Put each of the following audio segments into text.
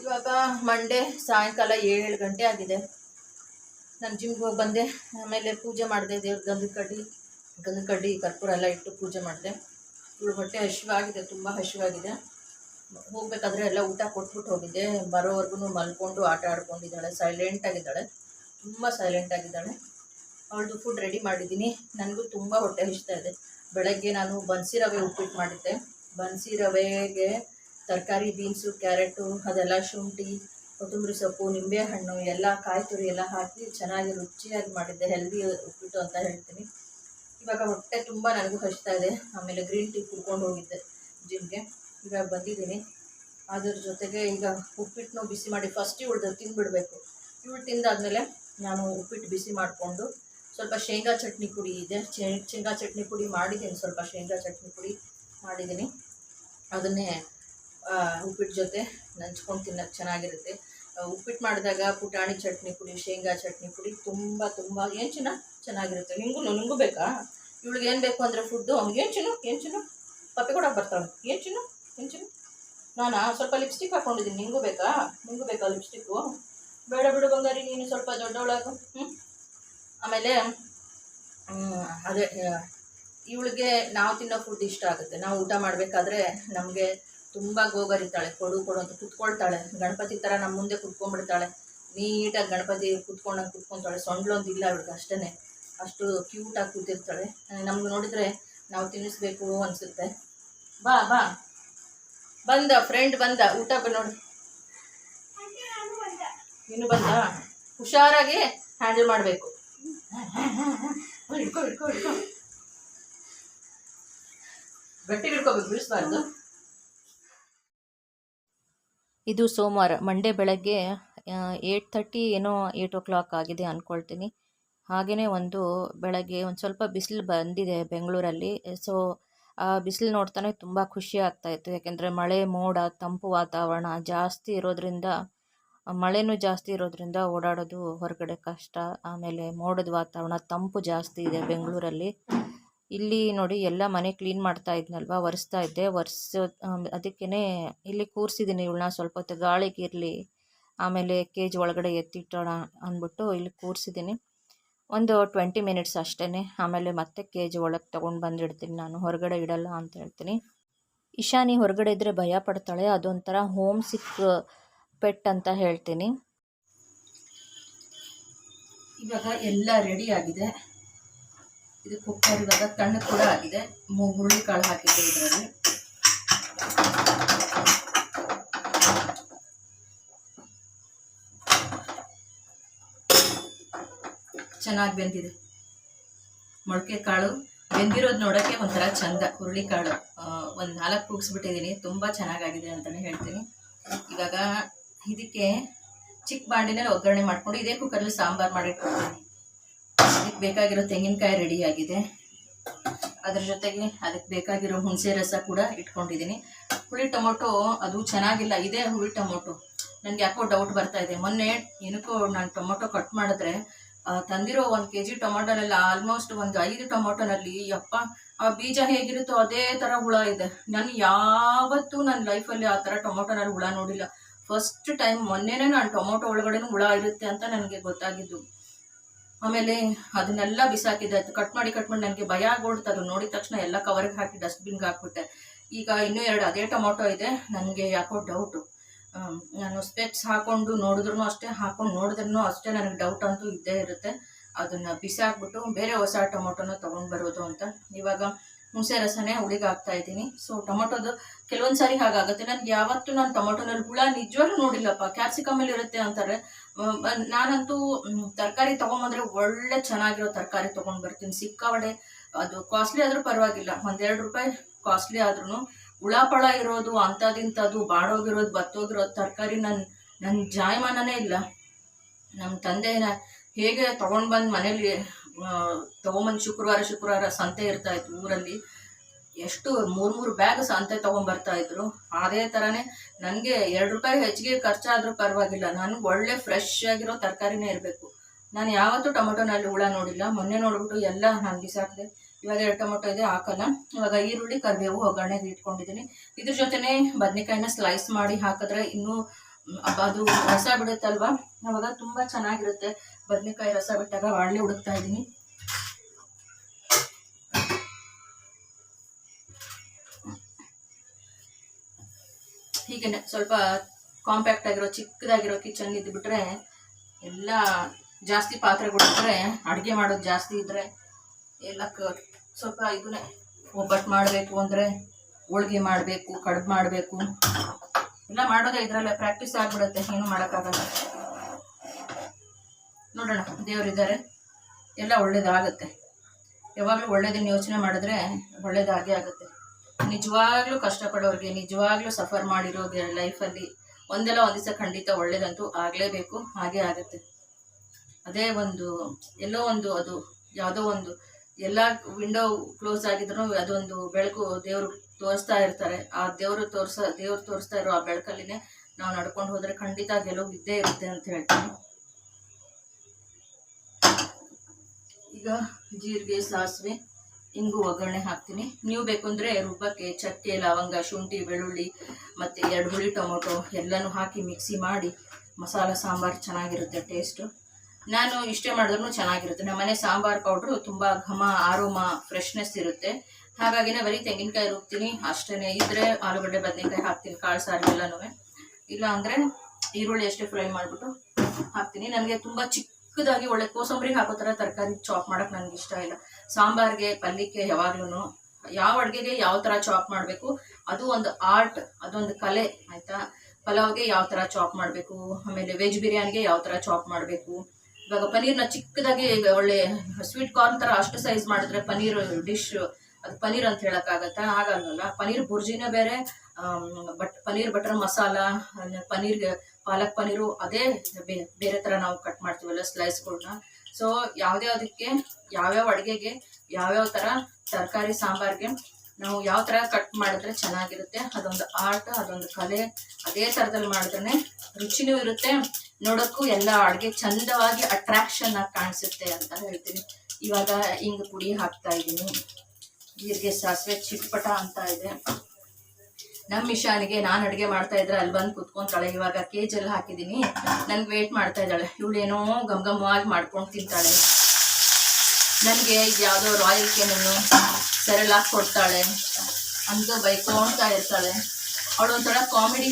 ಇವಾಗ ಮಂಡೇ ಸಾಯಂಕಾಲ ಏಳು ಗಂಟೆ ಆಗಿದೆ. ನಾನು ಜಿಮ್ಗೆ ಹೋಗಿ ಬಂದೆ. ಆಮೇಲೆ ಪೂಜೆ ಮಾಡಿದೆ, ದೇವ್ರ ಗಂಧದ ಕಡ್ಡಿ ಗಂಧದ ಕಡ್ಡಿ, ಕರ್ಪೂರ ಎಲ್ಲ ಇಟ್ಟು ಪೂಜೆ ಮಾಡಿದೆ. ಇವಳು ಹೊಟ್ಟೆ ಹಸಿವಾಗಿದೆ ತುಂಬ ಹಸಿವಾಗಿದೆ ಹೋಗ್ಬೇಕಾದ್ರೆ ಎಲ್ಲ ಊಟ ಕೊಟ್ಬಿಟ್ಟು ಹೋಗಿದ್ದೆ. ಬರೋವರೆಗೂ ಮಲ್ಕೊಂಡು ಆಟ ಆಡ್ಕೊಂಡಿದ್ದಾಳೆ. ಸೈಲೆಂಟ್ ಆಗಿದ್ದಾಳೆ. ತುಂಬ ಸೈಲೆಂಟ್ ಆಗಿದ್ದಾಳೆ. ಅವಳದು ಫುಡ್ ರೆಡಿ ಮಾಡಿದ್ದೀನಿ. ನನಗೂ ತುಂಬ ಹೊಟ್ಟೆ ಹಸಿತಾ ಇದೆ. ಬೆಳಗ್ಗೆ ನಾನು ಬನ್ಸಿ ರವೆ ಉಪ್ಪಿಟ್ಟು ಮಾಡಿದ್ದೆ. ಬನ್ಸಿ ರವೆಗೆ ತರಕಾರಿ, ಬೀನ್ಸು, ಕ್ಯಾರೆಟು, ಅದೆಲ್ಲ ಶುಂಠಿ, ಕೊತ್ತಂಬರಿ ಸೊಪ್ಪು ನಿಂಬೆಹಣ್ಣು ಎಲ್ಲ ಕಾಯಿ ತುರಿ ಎಲ್ಲ ಹಾಕಿ ಚೆನ್ನಾಗಿ ರುಚಿಯಾಗಿ ಮಾಡಿದ್ದೆ ಹೆಲ್ದಿ ಉಪ್ಪಿಟ್ಟು ಅಂತ ಹೇಳ್ತೀನಿ. ಇವಾಗ ಹೊಟ್ಟೆ ತುಂಬ ನನಗೂ ಹಚ್ತಾ ಇದೆ. ಆಮೇಲೆ ಗ್ರೀನ್ ಟೀ ಕುಡ್ಕೊಂಡು ಹೋಗಿದ್ದೆ ಜಿಮ್ಗೆ ಇವಾಗ ಬಂದಿದ್ದೀನಿ. ಅದ್ರ ಜೊತೆಗೆ ಈಗ ಉಪ್ಪಿಟ್ಟನ್ನು ಬಿಸಿ ಮಾಡಿ ಫಸ್ಟ್ ಇವಳ್ದು ತಿಂದ್ಬಿಡ್ಬೇಕು. ಇವಳು ತಿಂದಾದಮೇಲೆ ನಾನು ಉಪ್ಪಿಟ್ಟು ಬಿಸಿ ಮಾಡಿಕೊಂಡು ಸ್ವಲ್ಪ ಶೇಂಗಾ ಚಟ್ನಿ ಪುಡಿ ಇದೆ. ಶೇಂಗಾ ಚಟ್ನಿ ಪುಡಿ ಮಾಡಿದ್ದೀನಿ. ಸ್ವಲ್ಪ ಶೇಂಗಾ ಚಟ್ನಿ ಪುಡಿ ಮಾಡಿದ್ದೀನಿ. ಅದನ್ನೇ ಉಪ್ಪಿಟ್ಟು ಜೊತೆ ನಂಚ್ಕೊಂಡು ತಿನ್ನೋಕ್ಕೆ ಚೆನ್ನಾಗಿರುತ್ತೆ. ಉಪ್ಪಿಟ್ಟು ಮಾಡಿದಾಗ ಪುಟಾಣಿ ಚಟ್ನಿ ಪುಡಿ, ಶೇಂಗಾ ಚಟ್ನಿ ಪುಡಿ ತುಂಬ ತುಂಬ ಏನು ಚಿನ್ನ ಚೆನ್ನಾಗಿರುತ್ತೆ. ನಿಮಗೂ ನನಗೂ ಬೇಕಾ? ಇವಳಿಗೆ ಏನು ಬೇಕು ಅಂದರೆ ಫುಡ್ಡು ಏನು ಚಿನ್ನು? ಏನು ಚಿನ್ನು? ಪಪ್ಪೆ ಕೂಡ ಬರ್ತಾಳೆ. ಏನು ಚಿನ್ನು? ಏನು ಚಿನ್ನು? ನಾನಾ? ಸ್ವಲ್ಪ ಲಿಪ್ಸ್ಟಿಕ್ ಹಾಕ್ಕೊಂಡಿದ್ದೀನಿ ನಿಮಗೂ ಬೇಕಾ? ನಿಂಗೂ ಬೇಕಾ ಲಿಪ್ಸ್ಟಿಕ್ಕು ಬೇಡ ಬಿಡು ಬಂಗಾರಿ, ನೀನು ಸ್ವಲ್ಪ ದೊಡ್ಡವಳಾಗು. ಹ್ಞೂ ಆಮೇಲೆ ಅದೇ, ಇವಳಿಗೆ ನಾವು ತಿನ್ನೋ ಫುಡ್ ಇಷ್ಟ ಆಗುತ್ತೆ. ನಾವು ಊಟ ಮಾಡಬೇಕಾದ್ರೆ ನಮಗೆ ತುಂಬ ಗೋಗರಿತಾಳೆ ಕೊಡು ಕೊಡು ಅಂತ ಕುತ್ಕೊಳ್ತಾಳೆ. ಗಣಪತಿ ಥರ ನಮ್ಮ ಮುಂದೆ ಕುತ್ಕೊಂಡ್ಬಿಡ್ತಾಳೆ. ನೀಟಾಗಿ ಗಣಪತಿ ಕುತ್ಕೊಂಡಂಗೆ ಕುತ್ಕೊತಾಳೆ. ಸೊಂಡ್ಲೊಂದು ಇಲ್ಲ ಅವಳಿಗೆ ಅಷ್ಟೇ ಅಷ್ಟು ಕ್ಯೂಟಾಗಿ ಕೂತಿರ್ತಾಳೆ. ನಮ್ಗೆ ನೋಡಿದರೆ ನಾವು ತಿನ್ನಿಸ್ಬೇಕು ಅನಿಸುತ್ತೆ. ಬಾ ಬಾ. ಬಂದ ಫ್ರೆಂಡ್ ಬಂದ. ಊಟ ನೋಡಿ. ಇನ್ನು ಬಂದ? ಹುಷಾರಾಗಿ ಹ್ಯಾಂಡಲ್ ಮಾಡಬೇಕು. ಗಟ್ಟಿ ಹಿಡ್ಕೋಬೇಕು ಬೀಳಿಸ್ಬಾರ್ದು ಇದು ಸೋಮವಾರ ಮಂಡೇ ಬೆಳಗ್ಗೆ ಏಯ್ಟ್ ತರ್ಟಿ ಏನೋ ಏಯ್ಟ್ ಓ ಕ್ಲಾಕ್ ಆಗಿದೆ ಅಂದ್ಕೊಳ್ತೀನಿ ಹಾಗೆಯೇ ಒಂದು ಬೆಳಗ್ಗೆ ಒಂದು ಸ್ವಲ್ಪ ಬಿಸಿಲು ಬಂದಿದೆ ಬೆಂಗಳೂರಲ್ಲಿ ಸೊ ಆ ಬಿಸಿಲು ನೋಡ್ತಾನೆ ತುಂಬ ಖುಷಿ ಆಗ್ತಾ ಇತ್ತು. ಯಾಕೆಂದರೆ ಮಳೆ, ಮೋಡ, ತಂಪು ವಾತಾವರಣ ಜಾಸ್ತಿ ಇರೋದ್ರಿಂದ, ಮಳೆನೂ ಜಾಸ್ತಿ ಇರೋದ್ರಿಂದ ಓಡಾಡೋದು ಹೊರಗಡೆ ಕಷ್ಟ. ಆಮೇಲೆ ಮೋಡದ ವಾತಾವರಣ, ತಂಪು ಜಾಸ್ತಿ ಇದೆ ಬೆಂಗಳೂರಲ್ಲಿ. ಇಲ್ಲಿ ನೋಡಿ ಎಲ್ಲ ಮನೆ ಕ್ಲೀನ್ ಮಾಡ್ತಾ ಇದ್ನಲ್ವ? ಒರೆಸ್ತಾ ಇದ್ದೆ. ಒರೆಸೋ ಅದಕ್ಕೇ ಇಲ್ಲಿ ಕೂರಿಸಿದ್ದೀನಿ ಇವಳನ್ನ ಸ್ವಲ್ಪ ಹೊತ್ತು. ಗಾಳಿಗಿರಲಿ ಆಮೇಲೆ ಕೇಜ್ ಒಳಗಡೆ ಎತ್ತಿಟ್ಟೋಣ ಅಂದ್ಬಿಟ್ಟು ಇಲ್ಲಿ ಕೂರಿಸಿದ್ದೀನಿ ಒಂದು ಟ್ವೆಂಟಿ ಮಿನಿಟ್ಸ್ ಅಷ್ಟೇ ಆಮೇಲೆ ಮತ್ತೆ ಕೇಜ್ ಒಳಗೆ ತೊಗೊಂಡು ಬಂದಿಡ್ತೀನಿ ನಾನು. ಹೊರಗಡೆ ಇಡಲ್ಲ ಅಂತ ಹೇಳ್ತೀನಿ. ಇಶಾನಿ ಹೊರಗಡೆ ಇದ್ದರೆ ಭಯ ಪಡ್ತಾಳೆ. ಅದೊಂಥರ ಹೋಮ್ ಸಿಕ್ ಪೆಟ್ ಅಂತ ಹೇಳ್ತೀನಿ. ಇವಾಗ ಎಲ್ಲ ರೆಡಿ ಆಗಿದೆ. ಇದು ಕುಕ್ಕರ್ ಇವಾಗ ತಣ್ಣಗೆ ಕೂಡ ಆಗಿದೆ. ಹುರುಳಿ ಕಾಳು ಹಾಕಿದ್ದೆ ಇದರಲ್ಲಿ. ಚೆನ್ನಾಗಿ ಬೆಂದಿದೆ. ಮೊಳಕೆ ಕಾಳು ಬೆಂದಿರೋದು ನೋಡೋಕ್ಕೆ ಒಂಥರ ಚಂದ. ಹುರುಳಿ ಕಾಳು ಒಂದು ನಾಲ್ಕು ಕೂಗಿಸ್ಬಿಟ್ಟಿದ್ದೀನಿ ತುಂಬ ಚೆನ್ನಾಗಾಗಿದೆ ಅಂತಲೇ ಹೇಳ್ತೀನಿ. ಇವಾಗ ಇದಕ್ಕೆ ಚಿಕ್ಕ ಬಾಂಡಿನಲ್ಲಿ ಒಗ್ಗರಣೆ ಮಾಡಿಕೊಂಡು ಇದೇ ಕುಕ್ಕರಲ್ಲಿ ಸಾಂಬಾರು ಮಾಡಿಟ್ಕೊಳ್ತೀನಿ ಅದಕ್ಕೆ ಬೇಕಾಗಿರೋ ತೆಂಗಿನಕಾಯಿ ರೆಡಿಯಾಗಿದೆ ಅದ್ರ ಜೊತೆಗೆ ಅದಕ್ಕೆ ಬೇಕಾಗಿರೋ ಹುಣಸೆ ರಸ ಕೂಡ ಇಟ್ಕೊಂಡಿದ್ದೀನಿ. ಹುಳಿ ಟೊಮೊಟೊ ಅದು ಚೆನ್ನಾಗಿಲ್ಲ, ಇದೇ ಹುಳಿ ಟೊಮೊಟೊ. ನನಗೆ ಯಾಕೋ ಡೌಟ್ ಬರ್ತಾ ಇದೆ. ಮೊನ್ನೆ ಏನಕ್ಕೋ ನಾನು ಟೊಮೊಟೊ ಕಟ್ ಮಾಡಿದ್ರೆ ತಂದಿರೋ ಒಂದು ಕೆ ಜಿ ಟೊಮೊಟೊನೆಲ್ಲ ಆಲ್ಮೋಸ್ಟ್ ಒಂದು ಐದು ಟೊಮೊಟೊನಲ್ಲಿ, ಯಪ್ಪ, ಆ ಬೀಜ ಹೇಗಿರುತ್ತೋ ಅದೇ ಥರ ಹುಳ ಇದೆ. ನಾನು ಯಾವತ್ತೂ ನನ್ನ ಲೈಫಲ್ಲಿ ಆ ಥರ ಟೊಮೊಟೊನಲ್ಲಿ ಹುಳ ನೋಡಿಲ್ಲ. ಫಸ್ಟ್ ಟೈಮ್ ಮೊನ್ನೆನೇ ನಾನು ಟೊಮೊಟೊ ಒಳಗಡೆನೂ ಹುಳ ಇರುತ್ತೆ ಅಂತ ನನಗೆ ಗೊತ್ತಾಗಿದ್ದು. ಆಮೇಲೆ ಅದನ್ನೆಲ್ಲ ಬಿಸಾಕಿದೆ ಕಟ್ ಮಾಡಿ ಕಟ್ ಮಾಡಿ ನನಗೆ ಭಯ ಆಗ್ಬಿಡ್ತು ಅದು ನೋಡಿದ ತಕ್ಷಣ ಎಲ್ಲ ಕವರ್ಗೆ ಹಾಕಿ ಡಸ್ಟ್ಬಿನ್ಗೆ ಹಾಕ್ಬಿಟ್ಟೆ. ಈಗ ಇನ್ನೂ ಎರಡು ಅದೇ ಟೊಮೊಟೊ ಇದೆ. ನನಗೆ ಯಾಕೋ ಡೌಟು ನಾನು ಸ್ಪೆಕ್ಸ್ ಹಾಕೊಂಡು ನೋಡಿದ್ರು ಅಷ್ಟೇ, ಹಾಕೊಂಡು ನೋಡಿದ್ರೂ ಅಷ್ಟೇ ನನಗೆ ಡೌಟ್ ಅಂತೂ ಇದ್ದೇ ಇರುತ್ತೆ. ಅದನ್ನು ಬಿಸಾಕ್ಬಿಟ್ಟು ಬೇರೆ ಹೊಸ ಟೊಮೊಟೊನ ತೊಗೊಂಡು ಬರೋದು ಅಂತ. ಇವಾಗ ಹುಣಸೆ ರಸನೇ ಹುಳಿಗೆ ಹಾಕ್ತಾ ಇದ್ದೀನಿ. ಸೊ ಟೊಮೊಟೊದು ಕೆಲವೊಂದು ಸಾರಿ ಹಾಗಾಗುತ್ತೆ. ನನಗೆ ಯಾವತ್ತೂ ನಾನು ಟೊಮೊಟೊನಲ್ಲಿ ಹುಳ ನಿಜವಾಗ್ಲೂ ನೋಡಿಲ್ಲಪ್ಪ. ಕ್ಯಾಪ್ಸಿಕಮಲ್ಲಿ ಇರುತ್ತೆ ಅಂತಾರೆ. ನಾನಂತೂ ತರಕಾರಿ ತಗೊಂಬಂದ್ರೆ ಒಳ್ಳೆ ಚೆನ್ನಾಗಿರೋ ತರಕಾರಿ ತೊಗೊಂಡು ಬರ್ತೀನಿ. ಸಿಕ್ಕಾಪಡೆ ಅದು ಕಾಸ್ಟ್ಲಿ ಆದರೂ ಪರವಾಗಿಲ್ಲ. ಒಂದೆರಡು ರೂಪಾಯಿ ಕಾಸ್ಟ್ಲಿ ಆದ್ರೂ ಉಳಾಪಳ ಇರೋದು ಅಂಥದಿಂಥದ್ದು ಬಾಡೋಗಿರೋದು, ಬತ್ತೋಗಿರೋದು ತರಕಾರಿ ನನ್ನ ನನ್ನ ಜಾಯಮಾನನೇ ಇಲ್ಲ. ನಮ್ಮ ತಂದೆನ ಹೇಗೆ ತೊಗೊಂಡು ಬಂದು ಮನೇಲಿ ತೊಗೊಂಬಂದು ಶುಕ್ರವಾರ ಶುಕ್ರವಾರ ಸಂತೆ ಇರ್ತಾ ಇತ್ತು ಊರಲ್ಲಿ. ಎಷ್ಟು ಮೂರು ಮೂರು ಬ್ಯಾಗ್ ಸಂತೆ ತಗೊಂಡ್ಬರ್ತಾ ಇದ್ರು. ಅದೇ ಥರನೇ ನನಗೆ ಎರಡು ರೂಪಾಯಿ ಹೆಚ್ಚಿಗೆ ಖರ್ಚಾದರೂ ಪರವಾಗಿಲ್ಲ. ನಾನು ಒಳ್ಳೆ ಫ್ರೆಶ್ ಆಗಿರೋ ತರಕಾರಿನೇ ಇರಬೇಕು. ನಾನು ಯಾವತ್ತೂ ಟೊಮೊಟೊನಲ್ಲಿ ಹುಳ ನೋಡಿಲ್ಲ. ಮೊನ್ನೆ ನೋಡ್ಬಿಟ್ಟು ಎಲ್ಲ ನಾನು ಬಿಸಾಕಿದೆ. ಇವಾಗ ಎರಡು ಟೊಮೊಟೊ ಇದೆ, ಹಾಕಲ್ಲ. ಇವಾಗ ಈರುಳ್ಳಿ, ಕರಿಬೇವು ಒಗ್ಗರಣೆಗೆ ಇಟ್ಕೊಂಡಿದ್ದೀನಿ. ಇದ್ರ ಜೊತೆನೇ ಬದನೆಕಾಯಿನ ಸ್ಲೈಸ್ ಮಾಡಿ ಹಾಕಿದ್ರೆ ಇನ್ನೂ ಅದು ರಸ ಬಿಡುತ್ತಲ್ವಾ? ಅವಾಗ ತುಂಬ ಚೆನ್ನಾಗಿರುತ್ತೆ. ಬದನೆಕಾಯಿ ರಸ ಬಿಟ್ಟಾಗ ಒಳ್ಳೆ ಹುಡುಕ್ತಾ ಇದ್ದೀನಿ. ಹೀಗೇನೆ ಸ್ವಲ್ಪ ಕಾಂಪ್ಯಾಕ್ಟ್ ಆಗಿರೋ, ಚಿಕ್ಕದಾಗಿರೋ ಕಿಚನ್ ಇದ್ಬಿಟ್ರೆ ಎಲ್ಲ ಜಾಸ್ತಿ ಪಾತ್ರೆಗಳಿದ್ರೆ ಅಡುಗೆ ಮಾಡೋದು ಜಾಸ್ತಿ ಇದ್ದರೆ ಎಲ್ಲ ಸ್ವಲ್ಪ ಇದನ್ನೇ ಒಬ್ಬಟ್ಟು ಮಾಡಬೇಕು ಅಂದರೆ ಹೋಳಿಗೆ ಮಾಡಬೇಕು, ಕಡುಬು ಮಾಡಬೇಕು. ಎಲ್ಲ ಮಾಡೋದೇ ಇದರಲ್ಲೇ ಪ್ರಾಕ್ಟೀಸ್ ಆಗ್ಬಿಡುತ್ತೆ, ಏನು ಮಾಡೋಕ್ಕಾಗಲ್ಲ. ನೋಡೋಣ, ದೇವರಿದ್ದಾರೆ. ಎಲ್ಲ ಒಳ್ಳೇದಾಗುತ್ತೆ. ಯಾವಾಗಲೂ ಒಳ್ಳೇದನ್ನು ಯೋಚನೆ ಮಾಡಿದ್ರೆ ಒಳ್ಳೇದಾಗೇ ಆಗುತ್ತೆ. ನಿಜವಾಗ್ಲೂ ಕಷ್ಟಪಡೋರಿಗೆ, ನಿಜವಾಗ್ಲೂ ಸಫರ್ ಮಾಡಿರೋರಿಗೆ ಲೈಫಲ್ಲಿ ಒಂದಲ್ಲ ಒಂದು ದಿವಸ ಖಂಡಿತ ಒಳ್ಳೇದಂತೂ ಆಗಲೇಬೇಕು. ಹಾಗೆ ಆಗುತ್ತೆ. ಅದೇ ಒಂದು, ಎಲ್ಲೋ ಒಂದು ಅದು, ಯಾವುದೋ ಒಂದು, ಎಲ್ಲ ವಿಂಡೋ ಕ್ಲೋಸ್ ಆಗಿದ್ರು ಅದೊಂದು ಬೆಳಕು ದೇವರು ತೋರಿಸ್ತಾ ಇರ್ತಾರೆ. ಆ ದೇವರು ತೋರಿಸ, ದೇವ್ರು ತೋರಿಸ್ತಾ ಇರೋ ಆ ಬೆಳಕಲ್ಲಿನೇ ನಾವು ನಡ್ಕೊಂಡು ಹೋದ್ರೆ ಖಂಡಿತ ಗೆಲುವು ಇದ್ದೇ ಇರುತ್ತೆ ಅಂತ ಹೇಳ್ತೀನಿ. ಈಗ ಜೀರಿಗೆ, ಸಾಸಿವೆ ಇಂಗು ಒಗ್ಗರಣೆ ಹಾಕ್ತೀನಿ. ನೀವು ಬೇಕು ಅಂದರೆ ರುಬ್ಬಕ್ಕೆ ಚಕ್ಕೆ, ಲವಂಗ, ಶುಂಠಿ, ಬೆಳ್ಳುಳ್ಳಿ ಮತ್ತು ಎರಡು ಹುಳಿ ಟೊಮೊಟೊ ಎಲ್ಲನೂ ಹಾಕಿ ಮಿಕ್ಸಿ ಮಾಡಿ ಮಸಾಲ, ಸಾಂಬಾರು ಚೆನ್ನಾಗಿರುತ್ತೆ ಟೇಸ್ಟು. ನಾನು ಇಷ್ಟೇ ಮಾಡಿದ್ರೂ ಚೆನ್ನಾಗಿರುತ್ತೆ. ನಮ್ಮನೆ ಸಾಂಬಾರು ಪೌಡ್ರು ತುಂಬ ಘಮ, ಆರೋಮ, ಫ್ರೆಶ್ನೆಸ್ ಇರುತ್ತೆ. ಹಾಗಾಗಿನೇ ಬರೀ ತೆಂಗಿನಕಾಯಿ ರುಬ್ತೀನಿ. ಅಷ್ಟೇ ಇದ್ರೆ ಆಲೂಗಡ್ಡೆ, ಬದನೆಕಾಯಿ ಹಾಕ್ತೀನಿ. ಕಾಳು ಸಾರು ಎಲ್ಲನೂ ಇಲ್ಲ ಅಂದರೆ ಈರುಳ್ಳಿ ಅಷ್ಟೇ ಫ್ರೈ ಮಾಡಿಬಿಟ್ಟು ಹಾಕ್ತೀನಿ. ನನಗೆ ತುಂಬ ಚಿಕ್ಕದಾಗಿ ಒಳ್ಳೆ ಕೋಸಂಬರಿ ಹಾಕೋ ಥರ ತರಕಾರಿ ಚಾಪ್ ಮಾಡೋಕೆ ನನಗೆ ಇಷ್ಟ ಇಲ್ಲ. ಸಾಂಬಾರ್ಗೆ ಪಲ್ಯಕ್ಕೆ ಯಾವಾಗ್ಲೂ ಯಾವ ಅಡುಗೆಗೆ ಯಾವ ಥರ ಚಾಪ್ ಮಾಡಬೇಕು, ಅದು ಒಂದು ಆರ್ಟ್ ಅದೊಂದು ಕಲೆ, ಆಯಿತಾ? ಪಲಾವ್ಗೆ ಯಾವ ಥರ ಚಾಪ್ ಮಾಡಬೇಕು, ಆಮೇಲೆ ವೆಜ್ ಬಿರಿಯಾನಿಗೆ ಯಾವ ಥರ ಚಾಪ್ ಮಾಡಬೇಕು. ಇವಾಗ ಪನೀರ್ನ ಚಿಕ್ಕದಾಗಿ ಒಳ್ಳೆ ಸ್ವೀಟ್ ಕಾರ್ನ್ ಥರ ಅಷ್ಟು ಸೈಜ್ ಮಾಡಿದ್ರೆ ಪನೀರ್ ಡಿಶ್ ಅದು ಪನೀರ್ ಅಂತ ಹೇಳೋಕ್ಕಾಗತ್ತಾ? ಹಾಗಲ್ವಲ್ಲ? ಪನೀರ್ ಬುರ್ಜಿನೇ ಬೇರೆ ಬಟ್ ಪನೀರ್ ಬಟರ್ ಮಸಾಲ ಪನೀರ್ ಪಾಲಕ್ ಪನೀರು ಅದೇ ಬೇರೆ ಥರ ನಾವು ಕಟ್ ಮಾಡ್ತೀವಲ್ಲ ಸ್ಲೈಸ್ಗಳನ್ನ ಸೊ ಯಾವ್ದ್ಯಾವ್ದಕ್ಕೆ ಯಾವ್ಯಾವ ಅಡುಗೆಗೆ, ಯಾವ್ಯಾವ ಥರ ತರಕಾರಿ ಸಾಂಬಾರ್ಗೆ ನಾವು ಯಾವ ಥರ ಕಟ್ ಮಾಡಿದ್ರೆ ಚೆನ್ನಾಗಿರುತ್ತೆ, ಅದೊಂದು ಆರ್ಟ್, ಅದೊಂದು ಕಲೆ, ಅದೇ ಥರದಲ್ಲಿ ಮಾಡಿದ್ರೆ ರುಚಿನೂ ಇರುತ್ತೆ. ನೋಡೋಕ್ಕೂ ಎಲ್ಲ ಅಡುಗೆ ಚಂದವಾಗಿ ಅಟ್ರಾಕ್ಷನ್ ಆಗಿ ಕಾಣಿಸುತ್ತೆ ಅಂತ ಹೇಳ್ತೀನಿ. ಇವಾಗ ಹಿಂಗೆ ಪುಡಿ ಹಾಕ್ತಾ ಇದ್ದೀನಿ. ಜೀರಿಗೆ ಸಾಸಿವೆ ಚಿಟ್ಪಟ ಅಂತ ಇದೆ. ನಮ್ಮ ಇಶಾನಿಗೆ ನಾನು ಅಡುಗೆ ಮಾಡ್ತಾ ಇದ್ರೆ ಅಲ್ಲಿ ಬಂದು ಕುತ್ಕೊಂತಾಳೆ. ಇವಾಗ ಕೇಜಲ್ಲಿ ಹಾಕಿದ್ದೀನಿ ನನ್ಗೆ ವೇಟ್ ಮಾಡ್ತಾ ಇದ್ದಾಳೆ. ಇವಳೇನೋ ಗಮ್ ಗಮವಾಗಿ ಮಾಡ್ಕೊಂಡು ತಿಂತಾಳೆ. ನನಗೆ ಯಾವುದೋ ರಾಯಲ್ ಕೇನನ್ನು ಸರಳಾಗಿ ಕೊಡ್ತಾಳೆ. ಅಂತ ಬೈಕೊಳ್ತಾ ಇರ್ತಾಳೆ. ಅವಳು ಒಂಥರ ಕಾಮಿಡಿ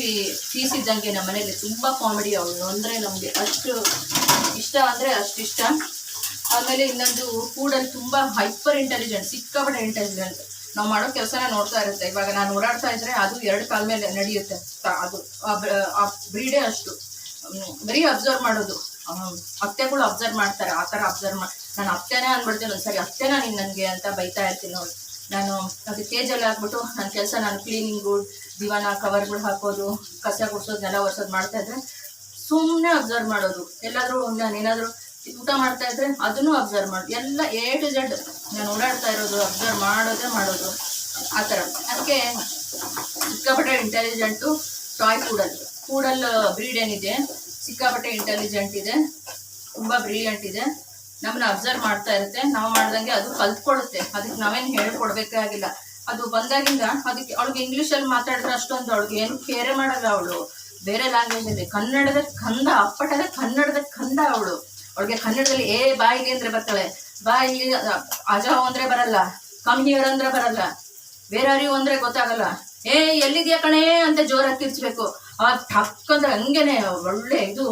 ಪೀಸ್ ಇದ್ದಂಗೆ ನಮ್ಮ ಮನೇಲಿ. ತುಂಬ ಕಾಮಿಡಿ ಅವಳು. ಅಂದರೆ ನಮಗೆ ಅಷ್ಟು ಇಷ್ಟ ಅಂದರೆ ಅಷ್ಟು ಇಷ್ಟ. ಆಮೇಲೆ ಇನ್ನೊಂದು ಕೂಡಲ್ಲಿ ತುಂಬ ಹೈಪರ್ ಇಂಟೆಲಿಜೆಂಟ್ ಸಿಕ್ಕಾಪಟ್ಟೆ ಇಂಟೆಲಿಜೆಂಟ್ ನಾವು ಮಾಡೋ ಕೆಲಸನ ನೋಡ್ತಾ ಇರುತ್ತೆ. ಇವಾಗ ನಾನು ಓಡಾಡ್ತಾ ಇದ್ರೆ ಅದು ಎರಡು ಕಾಲ ಮೇಲೆ ನಡೆಯುತ್ತೆ. ಅದು ಆ ಬ್ರೀಡೇ ಅಷ್ಟು. ಬರೀ ಅಬ್ಸರ್ವ್ ಮಾಡೋದು. ಅತ್ತೆಗಳು ಅಬ್ಸರ್ವ್ ಮಾಡ್ತಾರೆ, ಆ ಥರ ಅಬ್ಸರ್ವ್ ಮಾಡಿ ನಾನು ಅತ್ತೆನೇ ಅಂದ್ಬಿಡ್ತೀನಿ ಒಂದ್ಸರಿ, ಅತ್ತೆನ ನೀನು ನನಗೆ ಅಂತ ಬೈತಾ ಇರ್ತೀನಿ ನೋಡಿ. ನಾನು ಅದು ಕೇಜಲ್ಲಿ ಹಾಕ್ಬಿಟ್ಟು ನನ್ನ ಕೆಲಸ ನಾನು ಕ್ಲೀನಿಂಗು ದಿವಾನ ಕವರ್ಗಳು ಹಾಕೋದು, ಕಸ ಗುಡಿಸೋದು ನೆಲ ಒರೆಸೋದು ಮಾಡ್ತಾ ಇದ್ರೆ ಸುಮ್ಮನೆ ಅಬ್ಸರ್ವ್ ಮಾಡೋದು. ಎಲ್ಲಾದರೂ ನಾನು ಏನಾದರೂ ಊಟ ಮಾಡ್ತಾ ಇದ್ರೆ ಅದನ್ನು ಅಬ್ಸರ್ವ್ ಮಾಡಿ. ಎಲ್ಲ ಎ ಟು ಜೆಡ್ ನಾನು ಓಡಾಡ್ತಾ ಇರೋದು ಅಬ್ಸರ್ವ್ ಮಾಡೋದೇ ಮಾಡೋದು. ಆ ಥರ. ಅದಕ್ಕೆ ಸಿಕ್ಕಾಪಟ್ಟೆ intelligent toy poodle poodle breed ಏನಿದೆ? ಸಿಕ್ಕಾಪಟ್ಟೆ ಇಂಟೆಲಿಜೆಂಟ್ ಇದೆ. ತುಂಬ ಬ್ರಿಲಿಯಂಟ್ ಇದೆ. ನಮ್ಮನ್ನ ಅಬ್ಸರ್ವ್ ಮಾಡ್ತಾ ಇರುತ್ತೆ. ನಾವು ಮಾಡ್ದಂಗೆ ಅದು ಕಲ್ತ್ಕೊಳ್ಳುತ್ತೆ ಅದಕ್ಕೆ ನಾವೇನು ಹೇಳ್ಕೊಡ್ಬೇಕಾಗಿಲ್ಲ ಅದು ಬಂದಾಗಿಂದ ಅದಕ್ಕೆ ಅವಳಿಗೆ ಇಂಗ್ಲೀಷಲ್ಲಿ ಮಾತಾಡಿದ್ರೆ ಅಷ್ಟೊಂದು ಅವಳಿಗೆ ಏನು ಕೇರೆ ಮಾಡಲ್ಲ ಅವಳು. ಬೇರೆ ಲ್ಯಾಂಗ್ವೇಜಲ್ಲಿ ಕನ್ನಡದ ಕಂದ, ಅಪ್ಪಟದ ಕನ್ನಡದ ಕಂದ ಅವಳು. ಅವಳಿಗೆ ಕನ್ನಡದಲ್ಲಿ ಏ ಬಾಯಿಗೆ ಅಂದ್ರೆ ಬರ್ತಾಳೆ. ಬಾಯಿಗೆ ಅಜಾವ್ ಅಂದ್ರೆ ಬರಲ್ಲ, ಕಮ್ ಅಂದ್ರೆ ಬರಲ್ಲ ಬೇರೆ ಅರಿವು ಅಂದ್ರೆ ಗೊತ್ತಾಗಲ್ಲ. ಏ, ಎಲ್ಲಿದ್ಯಾ ಕಣೇ ಅಂತ ಜೋರಾಗಿ ತಿರ್ಸ್ಬೇಕು ಆ ಟಕ್ ಅಂದ್ರೆ ಹಂಗೇನೆ, ಒಳ್ಳೆ ಇದು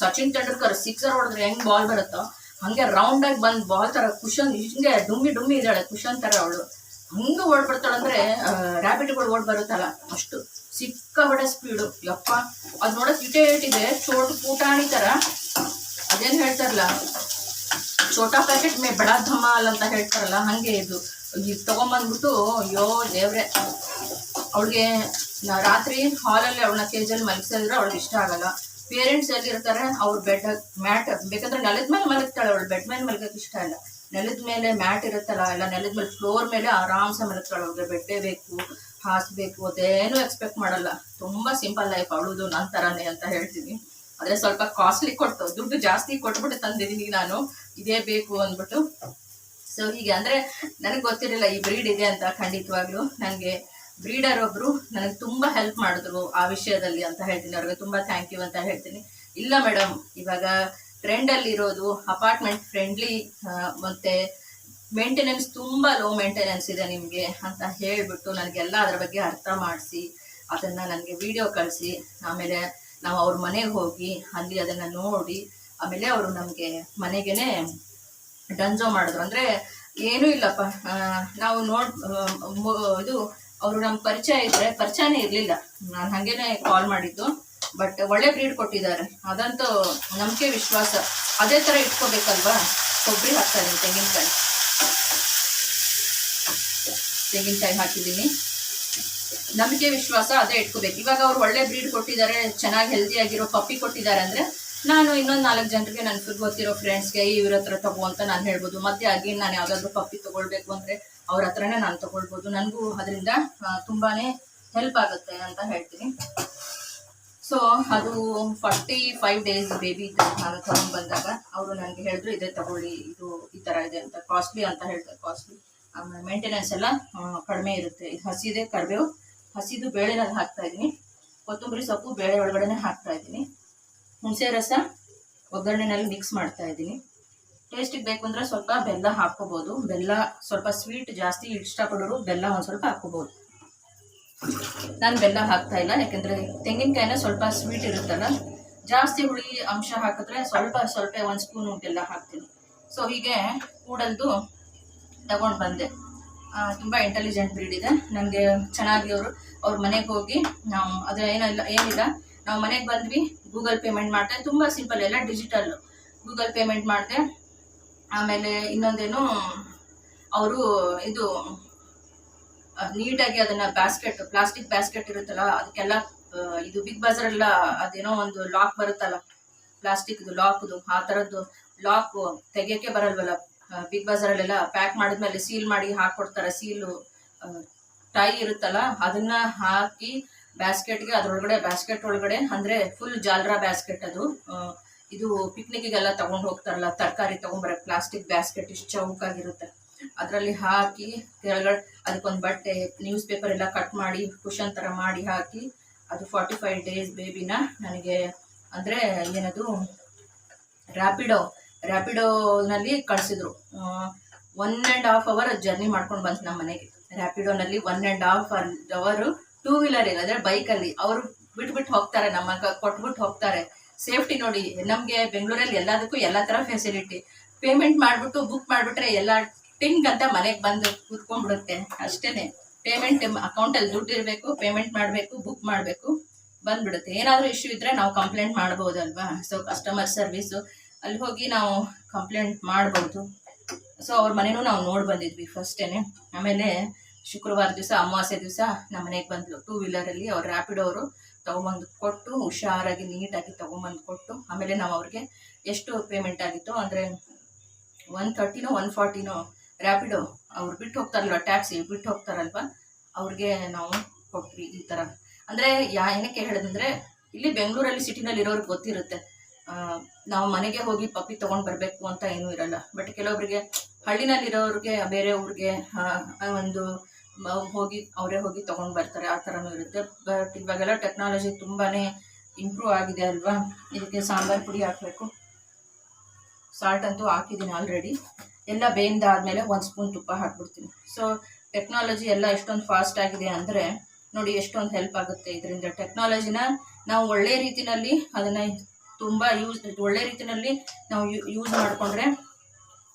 ಸಚಿನ್ ತೆಂಡೂಲ್ಕರ್ ಸಿಕ್ಸರ್ ಹೊಡೆದ್ರೆ ಹೆಂಗ್ ಬಾಲ್ ಬರುತ್ತೋ, ಹಂಗೆ ರೌಂಡ್ ಆಗಿ ಬಂದ್ ಬಾಲ್ ತರ ಕುಶನ್, ಹಿಂಗೆ ಡುಮ್ಮಿ ಡುಮ್ಮಿ ಇದ್ದಾಳೆ, ಕುಶನ್ ತರ ಅವಳು. ಹಂಗ ಓಡ್ಬಿಡ್ತಾಳಂದ್ರೆ ರ್ಯಾಪಿಡ್ಗಳು ಓಡ್ ಬರುತ್ತಲ್ಲ, ಅಷ್ಟು. ಸಿಕ್ಕಾಪಟ್ಟೆ ಸ್ಪೀಡು ಯಪ್ಪ, ಅದ್ ನೋಡಕ್ ಇಟೇ ಇಟ್ಟಿದೆ ಚೋಟ ಪೂಟಾಣಿ ತರ. ಅದೇನ್ ಹೇಳ್ತಾರಲ್ಲ, ಚೋಟಾ ಪ್ಯಾಕೆಟ್ ಮೇ ಬಡ ಧಮಾಲ್ ಅಂತ ಹೇಳ್ತಾರಲ್ಲ, ಹಂಗೆ ಇದು. ಇದು ತಗೊಂಬಂದ್ಬಿಟ್ಟು, ಅಯ್ಯೋ ದೇವ್ರೆ. ಅವಳಿಗೆ ರಾತ್ರಿ ಹಾಲಲ್ಲಿ ಅವಳನ್ನ ಕೇಜಲ್ಲಿ ಮಲಗಿಸಿದ್ರೆ ಅವಳಿಗೆ ಇಷ್ಟ ಆಗಲ್ಲ. ಪೇರೆಂಟ್ಸ್ ಎಲ್ಲಿರ್ತಾರೆ ಅವ್ರ ಬೆಡ್ ಮ್ಯಾಟ್ ಬೇಕಂದ್ರೆ ನೆಲದ ಮೇಲೆ ಮಲಗ್ತಾಳೆ ಅವಳು ಬೆಡ್ ಮೇಲೆ ಮಲಗಕ್ಕೆ ಇಷ್ಟ ಇಲ್ಲ. ನೆಲದ ಮೇಲೆ ಮ್ಯಾಟ್ ಇರುತ್ತಲ್ಲ, ಎಲ್ಲ ನೆಲದ ಮೇಲೆ ಫ್ಲೋರ್ ಮೇಲೆ ಆರಾಮ್ಸೆ ಮಲಗ್ತಾಳೆ ಅವ್ರಿಗೆ ಬೆಡ್ಡೇ ಬೇಕು. ಹಾಸ್ಬೇಕು ಅದೇನು ಎಕ್ಸ್ಪೆಕ್ಟ್ ಮಾಡಲ್ಲ. ತುಂಬ ಸಿಂಪಲ್ ಲೈಫ್ ಅವಳುದು ನನ್ನ ಥರನೇ ಅಂತ ಹೇಳ್ತೀನಿ. ಆದರೆ ಸ್ವಲ್ಪ ಕಾಸ್ಟ್ಲಿ ಕೊಟ್ಟು ದುಡ್ಡು ಜಾಸ್ತಿ ಕೊಟ್ಬಿಟ್ಟು ತಂದಿದ್ದೀನಿ ನಾನು. ಇದೇ ಬೇಕು ಅಂದ್ಬಿಟ್ಟು. ಸೊ ಹೀಗೆ ಅಂದರೆ ನನಗೆ ಗೊತ್ತಿರಲಿಲ್ಲ ಈ ಬ್ರೀಡ್ ಇದೆ ಅಂತ ಖಂಡಿತವಾಗ್ಲೂ. ನನಗೆ ಬ್ರೀಡರ್ ಒಬ್ರು ನನಗೆ ತುಂಬ ಹೆಲ್ಪ್ ಮಾಡಿದ್ರು ಆ ವಿಷಯದಲ್ಲಿ ಅಂತ ಹೇಳ್ತೀನಿ. ಅವ್ರಿಗೆ ತುಂಬ ಥ್ಯಾಂಕ್ ಯು ಅಂತ ಹೇಳ್ತೀನಿ. ಇಲ್ಲ ಮೇಡಮ್ ಇವಾಗ ಇರೋದು ಅಪಾರ್ಟ್ಮೆಂಟ್ ಫ್ರೆಂಡ್ಲಿ ಮತ್ತು ಮೇಂಟೆನೆನ್ಸ್ ತುಂಬ ಲೋ ಮೇಂಟೆನೆನ್ಸ್ ಇದೆ ನಿಮಗೆ ಅಂತ ಹೇಳಿಬಿಟ್ಟು ನನಗೆಲ್ಲ ಅದ್ರ ಬಗ್ಗೆ ಅರ್ಥ ಮಾಡಿಸಿ, ಅದನ್ನು ನನಗೆ ವಿಡಿಯೋ ಕಳಿಸಿ, ಆಮೇಲೆ ನಾವು ಅವ್ರ ಮನೆಗೆ ಹೋಗಿ ಅಲ್ಲಿ ಅದನ್ನು ನೋಡಿ, ಆಮೇಲೆ ಅವರು ನಮಗೆ ಮನೆಗೇನೆ ಡಂಜೋ ಮಾಡಿದ್ರು. ಅಂದರೆ ಏನೂ ಇಲ್ಲಪ್ಪ ನಾವು ನೋಡ್ ಇದು ಅವರು ನಮ್ಮ ಪರಿಚಯ ಇದ್ರೆ ಪರಿಚಯನೇ ಇರಲಿಲ್ಲ. ನಾನು ಹಾಗೇನೆ ಕಾಲ್ ಮಾಡಿದ್ದು ಬಟ್ ಒಳ್ಳೆ ಬ್ರೀಡ್ ಕೊಟ್ಟಿದ್ದಾರೆ. ಅದಂತೂ ನಂಬಿಕೆ, ವಿಶ್ವಾಸ. ಅದೇ ಥರ ಇಟ್ಕೋಬೇಕಲ್ವಾ? ಕೊಬ್ಬರಿ ಹಾಕ್ತಾರೆ ತೆಂಗಿನಕಾಯಿ. ತೆಂಗಿನಕಾಯಿ ಹಾಕಿದ್ದೀನಿ. ನಮಗೆ ವಿಶ್ವಾಸ ಅದೇ ಇಟ್ಕೋಬೇಕು. ಇವಾಗ ಅವ್ರು ಒಳ್ಳೆ ಬ್ರೀಡ್ ಕೊಟ್ಟಿದ್ದಾರೆ, ಚೆನ್ನಾಗಿ ಹೆಲ್ದಿ ಆಗಿರೋ ಪಪ್ಪಿ ಕೊಟ್ಟಿದ್ದಾರೆ ಅಂದ್ರೆ ನಾನು ಇನ್ನೊಂದು ನಾಲ್ಕು ಜನರಿಗೆ ನನ್ನ ಗೊತ್ತಿರೋ ಫ್ರೆಂಡ್ಸ್ಗೆ ಇವ್ರ ಹತ್ರ ತಗೋ ಅಂತ ನಾನು ಹೇಳ್ಬೋದು. ಮತ್ತೆ ಅಗೇನ್ ನಾನು ಯಾವುದಾದ್ರು ಪಪ್ಪಿ ತೊಗೊಳ್ಬೇಕು ಅಂದ್ರೆ ಅವ್ರ ಹತ್ರನೇ ನಾನು ತೊಗೊಳ್ಬೋದು. ನನಗೂ ಅದರಿಂದ ತುಂಬಾನೇ ಹೆಲ್ಪ್ ಆಗುತ್ತೆ ಅಂತ ಹೇಳ್ತೀನಿ. ಸೊ ಅದು ಫಾರ್ಟಿ ಫೈವ್ ಡೇಸ್ ಬೇಬಿ ನಾನು ತಗೊಂಡ್ ಬಂದಾಗ ಅವರು ನನಗೆ ಹೇಳಿದ್ರು, ಇದೇ ತಗೊಳ್ಳಿ, ಇದು ಈ ಥರ ಇದೆ ಅಂತ ಕಾಸ್ಟ್ಲಿ ಅಂತ ಹೇಳ್ತಾರೆ ಕಾಸ್ಟ್ಲಿ ಆಮೇಲೆ ಮೇಂಟೆನೆನ್ಸ್ ಎಲ್ಲ ಕಡಿಮೆ ಇರುತ್ತೆ. ಇದು ಹಸಿದೆ, ಕರಿಬೇವು, ಹಸಿದು ಬೇಳೆನಲ್ಲಿ ಹಾಕ್ತಾ ಇದ್ದೀನಿ. ಕೊತ್ತಂಬರಿ ಸೊಪ್ಪು ಬೇಳೆ ಒಳಗಡೆನೆ ಹಾಕ್ತಾ ಇದ್ದೀನಿ. ಹುಣಸೆ ರಸ ಒಗ್ಗರಣೆನಲ್ಲಿ ಮಿಕ್ಸ್ ಮಾಡ್ತಾ ಇದ್ದೀನಿ. ಟೇಸ್ಟಿಗೆ ಬೇಕು ಅಂದರೆ ಸ್ವಲ್ಪ ಬೆಲ್ಲ ಹಾಕ್ಕೋಬೋದು. ಬೆಲ್ಲ ಸ್ವಲ್ಪ ಸ್ವೀಟ್ ಜಾಸ್ತಿ ಇಷ್ಟಪಡೋರು ಬೆಲ್ಲ ಒಂದು ಸ್ವಲ್ಪ ಹಾಕ್ಕೋಬೋದು. ನಾನು ಬೆಲ್ಲ ಹಾಕ್ತಾ ಇಲ್ಲ, ಯಾಕೆಂದರೆ ತೆಂಗಿನಕಾಯಿನ ಸ್ವಲ್ಪ ಸ್ವೀಟ್ ಇರುತ್ತಲ್ಲ, ಜಾಸ್ತಿ ಹುಳಿ ಅಂಶ ಹಾಕಿದ್ರೆ ಸ್ವಲ್ಪ ಸ್ವಲ್ಪ ಒಂದು ಸ್ಪೂನ್ ಬೆಲ್ಲ ಹಾಕ್ತೀನಿ. ಸೊ ಹೀಗೆ ಕೂಡಲ್ದು ತಗೊಂಡು ಬಂದೆ. ತುಂಬ ಇಂಟೆಲಿಜೆಂಟ್ ಬ್ರೀಡ್ ಇದೆ. ನನಗೆ ಚೆನ್ನಾಗಿ ಅವರು, ಅವ್ರ ಮನೆಗೆ ಹೋಗಿ, ನಾವು ಅದು ಏನಿಲ್ಲ ಏನಿಲ್ಲ. ನಾವು ಮನೆಗೆ ಬಂದ್ವಿ ಗೂಗಲ್ ಪೇಮೆಂಟ್ ಮಾಡಿದೆ. ತುಂಬ ಸಿಂಪಲ್ ಎಲ್ಲ ಡಿಜಿಟಲ್ ಗೂಗಲ್ ಪೇಮೆಂಟ್ ಮಾಡಿದೆ. ಆಮೇಲೆ ಇನ್ನೊಂದೇನು, ಅವರು ಇದು ನೀಟಾಗಿ ಅದನ್ನ ಬ್ಯಾಸ್ಕೆಟ್ ಪ್ಲಾಸ್ಟಿಕ್ ಬ್ಯಾಸ್ಕೆಟ್ ಇರುತ್ತಲ್ಲ, ಅದಕ್ಕೆಲ್ಲ ಇದು ಬಿಗ್ ಬಜಾರ್ ಎಲ್ಲ ಅದೇನೋ ಒಂದು ಲಾಕ್ ಬರುತ್ತಲ್ಲ ಪ್ಲಾಸ್ಟಿಕ್ದು ಲಾಕ್ದು ಆ ಥರದ್ದು ಲಾಕ್ ತೆಗಿಯೋಕ್ಕೆ ಬರಲ್ವಲ್ಲ. ಬಿಗ್ ಬಜಾರಲ್ಲೆಲ್ಲ ಪ್ಯಾಕ್ ಮಾಡಿದ್ಮೇಲೆ ಸೀಲ್ ಮಾಡಿ ಹಾಕ್ಕೊಡ್ತಾರೆ ಸೀಲು ಟೈ ಇರುತ್ತಲ್ಲ, ಅದನ್ನ ಹಾಕಿ ಬ್ಯಾಸ್ಕೆಟ್ಗೆ ಅದ್ರೊಳಗಡೆ ಬ್ಯಾಸ್ಕೆಟ್ ಒಳಗಡೆ, ಅಂದ್ರೆ ಫುಲ್ ಜಾಲ್ರ ಬ್ಯಾಸ್ಕೆಟ್ ಅದು. ಇದು ಪಿಕ್ನಿಕ್ಗೆಲ್ಲ ತಗೊಂಡು ಹೋಗ್ತಾರಲ್ಲ, ತರಕಾರಿ ತಗೊಂಬರಕ್ಕೆ ಪ್ಲಾಸ್ಟಿಕ್ ಬ್ಯಾಸ್ಕೆಟ್ ಇಷ್ಟು ಚೌಕಾಗಿರುತ್ತೆ. ಅದರಲ್ಲಿ ಹಾಕಿ ಕೆಳಗಡೆ ಅದಕ್ಕೊಂದು ಬಟ್ಟೆ ನ್ಯೂಸ್ ಪೇಪರ್ ಎಲ್ಲ ಕಟ್ ಮಾಡಿ ಕುಷನ್ ಥರ ಮಾಡಿ ಹಾಕಿ, ಅದು ಫಾರ್ಟಿ ಫೈವ್ ಡೇಸ್ ಬೇಬಿನ ನನಗೆ, ಅಂದರೆ ಏನದು ರ್ಯಾಪಿಡೋ ರ್ಯಾಪಿಡೋನಲ್ಲಿ ಕಳಿಸಿದ್ರು. One and half hour journey ಮಾಡ್ಕೊಂಡು ಬಂತು ನಮ್ಮ ಮನೆಗೆ. ರ್ಯಾಪಿಡೋನಲ್ಲಿ ಒನ್ ಆ್ಯಂಡ್ ಹಾಫ್ ಅವರು ಟೂ ವೀಲರ್ ಇಲ್ಲ. ಅಂದರೆ ಬೈಕಲ್ಲಿ ಅವರು ಬಿಟ್ಬಿಟ್ಟು ಹೋಗ್ತಾರೆ, ನಮ್ಮ ಕೊಟ್ಬಿಟ್ಟು ಹೋಗ್ತಾರೆ. ಸೇಫ್ಟಿ ನೋಡಿ, ನಮಗೆ ಬೆಂಗಳೂರಲ್ಲಿ ಎಲ್ಲದಕ್ಕೂ ಎಲ್ಲ ಥರ ಫೆಸಿಲಿಟಿ ಪೇಮೆಂಟ್ ಮಾಡಿಬಿಟ್ಟು ಬುಕ್ ಮಾಡಿಬಿಟ್ರೆ ಎಲ್ಲ ಟಿಂಗ್ ಅಂತ ಮನೆಗೆ ಬಂದು ಕೂತ್ಕೊಂಡ್ಬಿಡುತ್ತೆ. ಅಷ್ಟೇನೆ. ಪೇಮೆಂಟ್ ಅಕೌಂಟಲ್ಲಿ ದುಡ್ಡು ಇರಬೇಕು ಪೇಮೆಂಟ್ ಮಾಡಬೇಕು ಬುಕ್ ಮಾಡಬೇಕು, ಬಂದ್ಬಿಡುತ್ತೆ. ಏನಾದರೂ ಇಶ್ಯೂ ಇದ್ರೆ ನಾವು ಕಂಪ್ಲೇಂಟ್ ಮಾಡ್ಬೋದಲ್ವಾ? ಸೊ ಕಸ್ಟಮರ್ ಸರ್ವಿಸು ಅಲ್ಲಿ ಹೋಗಿ ನಾವು ಕಂಪ್ಲೇಂಟ್ ಮಾಡ್ಬೋದು. ಸೊ ಅವ್ರ ಮನೇನೂ ನಾವು ನೋಡಿ ಬಂದಿದ್ವಿ ಫಸ್ಟೇನೆ ಆಮೇಲೆ ಶುಕ್ರವಾರ ದಿವಸ, ಅಮಾವಾಸ್ಯೆ ದಿವಸ ನಮ್ಮ ಮನೆಗೆ ಬಂದ್ಲು. ಟೂ ವೀಲರಲ್ಲಿ ಅವ್ರು ರ್ಯಾಪಿಡ್ ಅವರು ತೊಗೊಂಬಂದು ಕೊಟ್ಟು ಹುಷಾರಾಗಿ, ನೀಟಾಗಿ ತೊಗೊಂಬಂದು ಕೊಟ್ಟು, ಆಮೇಲೆ ನಾವು ಅವ್ರಿಗೆ ಎಷ್ಟು ಪೇಮೆಂಟ್ ಆಗಿತ್ತು ಅಂದರೆ ಒನ್ ತರ್ಟಿನೋ ಒನ್ ಫಾರ್ಟಿನೋ ರ್ಯಾಪಿಡೋ ಅವ್ರು ಬಿಟ್ಟು ಹೋಗ್ತಾರಲ್ವ ಟ್ಯಾಕ್ಸಿ ಬಿಟ್ಟು ಹೋಗ್ತಾರಲ್ವ, ಅವ್ರಿಗೆ ನಾವು ಕೊಟ್ವಿ ಈ ಥರ ಅಂದರೆ ಯಾ, ಏನಕ್ಕೆ ಹೇಳೋದಂದ್ರೆ ಇಲ್ಲಿ ಬೆಂಗಳೂರಲ್ಲಿ ಸಿಟಿನಲ್ಲಿ ಇರೋರಿಗೆ ಗೊತ್ತಿರುತ್ತೆ. ನಾವು ಮನೆಗೆ ಹೋಗಿ ಪಪ್ಪಿ ತೊಗೊಂಡು ಬರಬೇಕು ಅಂತ ಏನೂ ಇರಲ್ಲ. ಬಟ್ ಕೆಲವೊಬ್ಬರಿಗೆ ಹಳ್ಳಿನಲ್ಲಿರೋರಿಗೆ, ಬೇರೆ ಊರಿಗೆ ಒಂದು ಹೋಗಿ ಅವರೇ ಹೋಗಿ ತೊಗೊಂಡು ಬರ್ತಾರೆ. ಆ ಥರನೂ ಇರುತ್ತೆ. ಬಟ್ ಇವಾಗೆಲ್ಲ ಟೆಕ್ನಾಲಜಿ ತುಂಬಾ ಇಂಪ್ರೂವ್ ಆಗಿದೆ ಅಲ್ವಾ? ಇದಕ್ಕೆ ಸಾಂಬಾರು ಪುಡಿ ಹಾಕಬೇಕು. ಸಾಲ್ಟ್ ಅಂತೂ ಹಾಕಿದ್ದೀನಿ ಆಲ್ರೆಡಿ ಎಲ್ಲ ಬೇಯ್ದಾದ್ಮೇಲೆ ಒಂದು ಸ್ಪೂನ್ ತುಪ್ಪ ಹಾಕ್ಬಿಡ್ತೀನಿ. ಸೊ ಟೆಕ್ನಾಲಜಿ ಎಲ್ಲ ಎಷ್ಟೊಂದು ಫಾಸ್ಟ್ ಆಗಿದೆ ಅಂದರೆ, ನೋಡಿ ಎಷ್ಟೊಂದು ಹೆಲ್ಪ್ ಆಗುತ್ತೆ ಇದರಿಂದ. ಟೆಕ್ನಾಲಜಿನ ನಾವು ಒಳ್ಳೆ ರೀತಿಯಲ್ಲಿ ಅದನ್ನು ತುಂಬ ಯೂಸ್ ಒಳ್ಳೆ ರೀತಿಯಲ್ಲಿ ನಾವು ಯೂಸ್ ಮಾಡಿಕೊಂಡ್ರೆ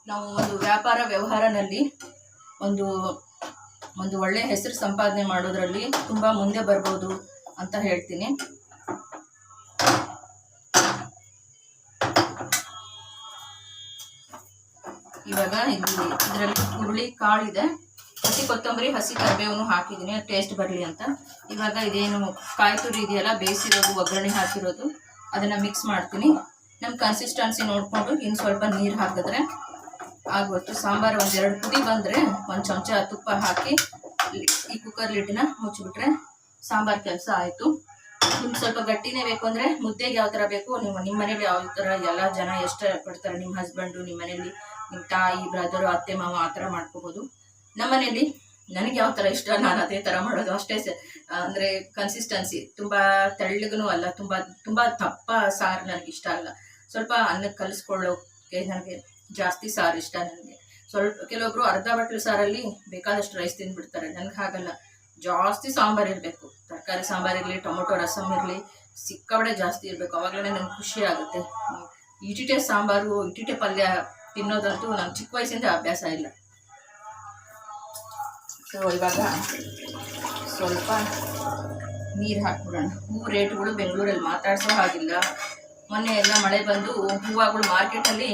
ನಾವು ಒಂದು ವ್ಯಾಪಾರ ವ್ಯವಹಾರನಲ್ಲಿ ಒಂದು ಒಂದು ಒಳ್ಳೆ ಹೆಸರು ಸಂಪಾದನೆ ಮಾಡೋದ್ರಲ್ಲಿ ತುಂಬ ಮುಂದೆ ಬರ್ಬೋದು ಅಂತ ಹೇಳ್ತೀನಿ. ಇವಾಗ ಇಲ್ಲಿ ಇದರಲ್ಲಿ ಹುರುಳಿ ಕಾಳಿದೆ ಹಸಿ ಕೊತ್ತಂಬರಿ, ಹಸಿ ಕರಿಬೇವನ್ನು ಹಾಕಿದ್ದೀನಿ. ಟೇಸ್ಟ್ ಬರಲಿ ಅಂತ. ಇವಾಗ ಇದೇನು ಕಾಯಿ ತುರಿ ಇದೆಯಲ್ಲ, ಬೇಯಿಸಿರೋದು, ಒಗ್ಗರಣೆ ಹಾಕಿರೋದು. ಅದನ್ನು ಮಿಕ್ಸ್ ಮಾಡ್ತೀನಿ. ನಮ್ಮ ಕನ್ಸಿಸ್ಟೆನ್ಸಿ ನೋಡಿಕೊಂಡು ಇನ್ನು ಸ್ವಲ್ಪ ನೀರು ಹಾಕಿದ್ರೆ ಆಗೋಯ್ತು ಸಾಂಬಾರು ಒಂದೆರಡು ಕುದಿ ಬಂದರೆ ಒಂದು ಚಮಚ ತುಪ್ಪ ಹಾಕಿ ಈ ಕುಕ್ಕರ್ ಲಿಡ್ನ ಮುಚ್ಚಿಬಿಟ್ರೆ ಸಾಂಬಾರು ಕೆಲಸ ಆಯಿತು. ನಿಮ್ಗೆ ಸ್ವಲ್ಪ ಗಟ್ಟಿನೇ ಬೇಕು ಅಂದರೆ ಮುದ್ದೆಗೆ ಯಾವ ಥರ ಬೇಕು ನಿಮ್ಮ ನಿಮ್ಮ ಮನೇಲಿ ಯಾವ ಥರ ಎಲ್ಲ ಜನ ಎಷ್ಟು ಪಡ್ತಾರೆ ನಿಮ್ಮ ಹಸ್ಬೆಂಡು ನಿಮ್ಮ ಮನೇಲಿ ನಿಮ್ಮ ತಾಯಿ ಬ್ರದರು ಅತ್ತೆ, ಮಾವ ಆ ಥರ ಮಾಡ್ಕೋಬೋದು. ನಮ್ಮನೇಲಿ ನನಗೆ ಯಾವ ಥರ ಇಷ್ಟ, ನಾನು ಅದೇ ಥರ ಮಾಡೋದು. ಅಷ್ಟೇ ಅಂದ್ರೆ ಕನ್ಸಿಸ್ಟೆನ್ಸಿ ತುಂಬ ತೆಳ್ಳಗೂ ಅಲ್ಲ, ತುಂಬ ತುಂಬ ದಪ್ಪ ಸಾರು ನನಗೆ ಇಷ್ಟ ಅಲ್ಲ. ಸ್ವಲ್ಪ ಅನ್ನಕ್ಕೆ ಕಲಿಸ್ಕೊಳ್ಳೋಕೆ ನನಗೆ ಜಾಸ್ತಿ ಸಾರು ಇಷ್ಟ ನನಗೆ. ಸ್ವಲ್ಪ, ಕೆಲವೊಬ್ರು ಅರ್ಧ ಬಟ್ಲು ಸಾರಲ್ಲಿ ಬೇಕಾದಷ್ಟು ರೈಸ್ ತಿಂದ್ಬಿಡ್ತಾರೆ. ನನಗೆ ಹಾಗಲ್ಲ. ಜಾಸ್ತಿ ಸಾಂಬಾರು ಇರಬೇಕು. ತರಕಾರಿ ಸಾಂಬಾರು ಇರಲಿ, ಟೊಮೊಟೊ ರಸಮ್ ಇರಲಿ ಸಿಕ್ಕಾಬಡೆ ಜಾಸ್ತಿ ಇರಬೇಕು. ಅವಾಗಲೇ ನನಗೆ ಖುಷಿ ಆಗುತ್ತೆ. ಇಟಿಟೆ ಸಾಂಬಾರು ಇಟಿಟೆ ಪಲ್ಯ ತಿನ್ನೋದಂತೂ ನಂಗೆ ಚಿಕ್ಕ ವಯಸ್ಸಿಂದ ಅಭ್ಯಾಸ ಇಲ್ಲ. ಸೊ ಇವಾಗ ಸ್ವಲ್ಪ ನೀರು ಹಾಕ್ಬಿಡೋಣ. ಹೂವು ರೇಟ್ಗಳು ಬೆಂಗಳೂರಲ್ಲಿ ಮಾತಾಡ್ಸೋ ಹಾಗಿಲ್ಲ. ಮೊನ್ನೆ ಎಲ್ಲ ಮಳೆ ಬಂದು ಹೂವಾಗಳು ಮಾರ್ಕೆಟಲ್ಲಿ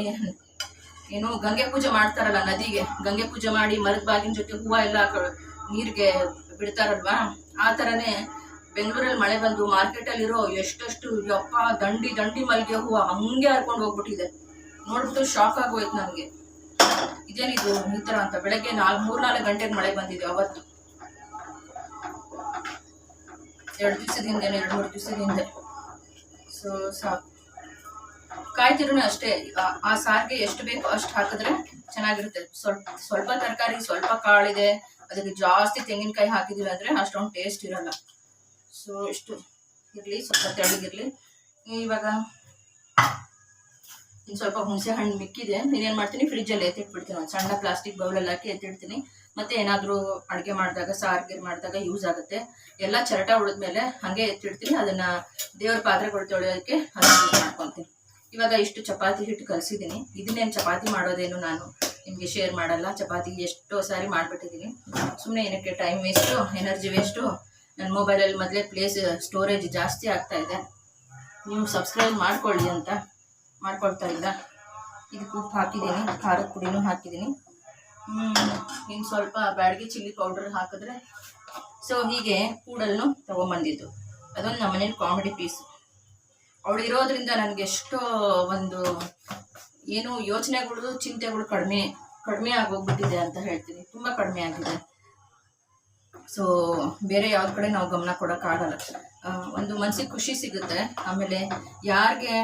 ಏನು ಗಂಗೆ ಪೂಜೆ ಮಾಡ್ತಾರಲ್ಲ ನದಿಗೆ. ಗಂಗೆ ಪೂಜೆ ಮಾಡಿ ಮರದ ಬಾಗಿನ ಜೊತೆ ಹೂವು ಎಲ್ಲ ನೀರಿಗೆ ಬಿಡ್ತಾರಲ್ವಾ? ಆ ಥರನೇ ಬೆಂಗಳೂರಲ್ಲಿ ಮಳೆ ಬಂದು ಮಾರ್ಕೆಟಲ್ಲಿರೋ ಎಷ್ಟೆಷ್ಟು ಯಪ್ಪ ದಂಡಿ ದಂಡಿ ಮಲ್ಲಿಗೆ ಹೂವು ಹಂಗೆ ಹರ್ಕೊಂಡು ಹೋಗ್ಬಿಟ್ಟಿದೆ. ನೋಡ್ಬಿಟ್ಟು ಶಾಕ್ ಆಗೋಯ್ತು ನನಗೆ. ಇದೇನಿದು ಥರ ಅಂತ? ಬೆಳಗ್ಗೆ ನಾಲ್ಕು ಮೂರ್ನಾಲ್ಕು ಗಂಟೆಗೆ ಮಳೆ ಬಂದಿದೆ ಅವತ್ತು. ಎರಡು ದಿವಸದ ಹಿಂದೆ ಎರಡು ಮೂರು ದಿವಸದ ಹಿಂದೆ ಸೊ, ಸಾಕು. ಕಾಯ್ತಿರೂ ಅಷ್ಟೇ. ಆ ಸಾರಿಗೆ ಎಷ್ಟು ಬೇಕೋ ಅಷ್ಟು ಹಾಕಿದ್ರೆ ಚೆನ್ನಾಗಿರುತ್ತೆ. ಸ್ವಲ್ಪ ಸ್ವಲ್ಪ ತರಕಾರಿ, ಸ್ವಲ್ಪ ಕಾಳಿದೆ, ಅದಕ್ಕೆ ಜಾಸ್ತಿ ತೆಂಗಿನಕಾಯಿ ಹಾಕಿದೀವಿ ಅಂದ್ರೆ ಅಷ್ಟೊಂದು ಟೇಸ್ಟ್ ಇರಲ್ಲ. ಸೊ, ಇಷ್ಟು ಇರಲಿ, ಸ್ವಲ್ಪ ತೆಳಗಿರ್ಲಿ ಇವಾಗ ಇನ್ನು ಸ್ವಲ್ಪ ಹುಣಸೆ ಹಣ್ಣು ಮಿಕ್ಕಿದೆ ನೀನೇನು ಮಾಡ್ತೀನಿ ಫ್ರಿಜ್ಜಲ್ಲಿ ಎತ್ತಿಟ್ಬಿಡ್ತೀನಿ. ಒಂದು ಸಣ್ಣ ಪ್ಲಾಸ್ಟಿಕ್ ಬೌಲಲ್ಲಿ ಹಾಕಿ ಎತ್ತಿಡ್ತೀನಿ. ಮತ್ತೆ ಏನಾದರೂ ಅಡುಗೆ ಮಾಡಿದಾಗ ಸಾರ್ಗೀರ್ ಮಾಡಿದಾಗ ಯೂಸ್ ಆಗುತ್ತೆ. ಎಲ್ಲ ಚರಟ ಉಳಿದ್ಮೇಲೆ ಹಾಗೆ ಎತ್ತಿಡ್ತೀನಿ. ಅದನ್ನು ದೇವ್ರ ಪಾತ್ರೆಗಳು ತೊಳೆಯೋದಕ್ಕೆ ಅದನ್ನು ಯೂಸ್ ಮಾಡ್ಕೊತೀನಿ. ಇವಾಗ ಇಷ್ಟು ಚಪಾತಿ ಹಿಟ್ಟು ಕಲಿಸಿದ್ದೀನಿ. ಇದನ್ನೇನು ಚಪಾತಿ ಮಾಡೋದೇನು ನಾನು ನಿಮಗೆ ಶೇರ್ ಮಾಡಲ್ಲ. ಚಪಾತಿ ಎಷ್ಟೋ ಸಾರಿ ಮಾಡಿಬಿಟ್ಟಿದ್ದೀನಿ. ಸುಮ್ಮನೆ ಏನಕ್ಕೆ ಟೈಮ್ ವೇಸ್ಟು ಎನರ್ಜಿ ವೇಸ್ಟು ನನ್ನ ಮೊಬೈಲಲ್ಲಿ ಮೊದಲೇ ಪ್ಲೇಸ್ ಸ್ಟೋರೇಜ್ ಜಾಸ್ತಿ ಆಗ್ತಾ ಇದೆ. ನೀವು ಸಬ್ಸ್ಕ್ರೈಬ್ ಮಾಡ್ಕೊಳ್ಳಿ ಅಂತ. ಮಾಡ್ಕೊಳ್ತಾ ಇಲ್ಲ. ಇದಕ್ಕೆ ಉಪ್ಪು ಹಾಕಿದ್ದೀನಿ, ಖಾರದ ಪುಡಿನೂ ಹಾಕಿದ್ದೀನಿ. ಇನ್ನು ಸ್ವಲ್ಪ ಬ್ಯಾಡಿಗೆ ಚಿಲ್ಲಿ ಪೌಡರ್ ಹಾಕಿದ್ರೆ, ಸೊ ಹೀಗೆ ಕೂಡಲ್ನು ತೊಗೊಂಬಂದಿದ್ದು. ಅದೊಂದು ನಮ್ಮನೇಲಿ ಕಾಮಿಡಿ ಪೀಸ್. ಅವಳು ಇರೋದ್ರಿಂದ ನನಗೆ ಎಷ್ಟೋ ಒಂದು ಏನು ಯೋಚನೆಗಳು, ಚಿಂತೆಗಳು ಕಡಿಮೆ ಕಡಿಮೆ ಆಗೋಗ್ಬಿಟ್ಟಿದೆ ಅಂತ ಹೇಳ್ತೀನಿ. ತುಂಬ ಕಡಿಮೆ ಆಗಿದೆ. ಸೊ ಬೇರೆ ಯಾವ್ದು ಕಡೆ ನಾವು ಗಮನ ಕೊಡೋಕ್ಕಾಗಲ್ಲ. ಒಂದು ಮನಸ್ಸಿಗೆ ಖುಷಿ ಸಿಗುತ್ತೆ. ಆಮೇಲೆ ಯಾರಿಗೆ